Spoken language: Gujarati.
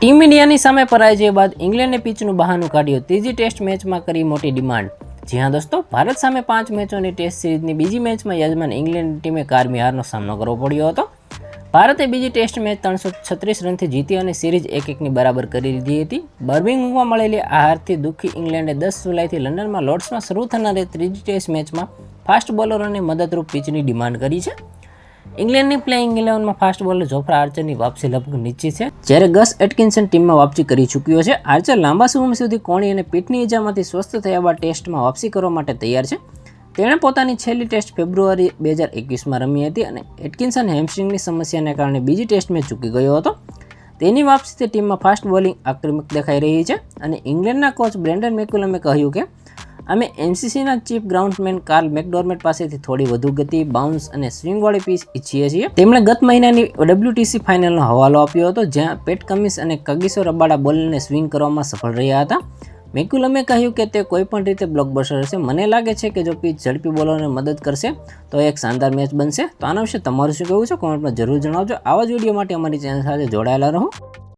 ટીમ ઇન્ડિયાની સામે પરાજય બાદ ઇંગ્લેન્ડે પિચનું બહાનું કાઢ્યું. ત્રીજી ટેસ્ટ મેચમાં કરી મોટી ડિમાન્ડ. જી હા દોસ્તો, ભારત સામે પાંચ મેચોની ટેસ્ટ સિરીઝની બીજી મેચમાં યજમાન ઇંગ્લેન્ડ ટીમે કારમી હારનો સામનો કરવો પડ્યો હતો. ભારતે બીજી ટેસ્ટ મેચ ત્રણસો છત્રીસ રનથી જીતી અને સિરીઝ એક એકની બરાબર કરી દીધી હતી. બર્મિંગમાં મળેલી આ હારથી દુઃખી ઇંગ્લેન્ડે દસ જુલાઈથી લંડનમાં લોર્ડ્સમાં શરૂ થનારી ત્રીજી ટેસ્ટ મેચમાં ફાસ્ટ બોલરોને મદદરૂપ પિચની ડિમાન્ડ કરી છે. ઇંગ્લેન્ડની પ્લેઇંગ ઇલેવનમાં ફાસ્ટ બોલર જોફ્રા આર્ચરની વાપસી લગભગ નિશ્ચિત છે. જ્યારે ગસ એટકિન્સન ટીમમાં વાપસી કરી ચૂક્યો છે આર્ચર લાંબા સમય સુધી કોણી અને પીઠની ઇજામાંથી સ્વસ્થ થયા બાદ ટેસ્ટમાં વાપસી કરવા માટે તૈયાર છે. તેણે પોતાની છેલ્લી ટેસ્ટ ફેબ્રુઆરી બે હજાર એકવીસમાં રમી હતી અને એટકિન્સન હેમસ્ટ્રિંગની સમસ્યાને કારણે બીજી ટેસ્ટ મેચ ચૂકી ગયો હતો. તેની વાપસીથી ટીમમાં ફાસ્ટ બોલિંગ આક્રમક દેખાઈ રહી છે અને ઇંગ્લેન્ડના કોચ બ્રેન્ડન મેકુલમે કહ્યું કે અમે એમસીસીના ચીફ ગ્રાઉન્ડમેન કાર્લ મેકડોર્મેટ પાસેથી થોડી વધુ ગતિ બાઉન્સ અને સ્વિંગવાળી પીચ ઈચ્છીએ છીએ. તેમણે ગત મહિનાની ડબ્લ્યુટીસી ફાઇનલનો હવાલો આપ્યો હતો, જ્યાં પેટ કમિસ અને કગીસો રબાડા બોલને સ્વિંગ કરવામાં સફળ રહ્યા હતા. મેકુલમે કહ્યું કે તે કોઈપણ રીતે બ્લોકબસ્ટર હશે. મને લાગે છે કે જો પીચ ઝડપી બોલરને મદદ કરશે, તો એક શાનદાર મેચ બનશે. તો આના વિશે તમારું શું કહેવું છે? કોમેન્ટમાં જરૂર જણાવજો. આવા જ વીડિયો માટે અમારી ચેનલ સાથે જોડાયેલા રહો.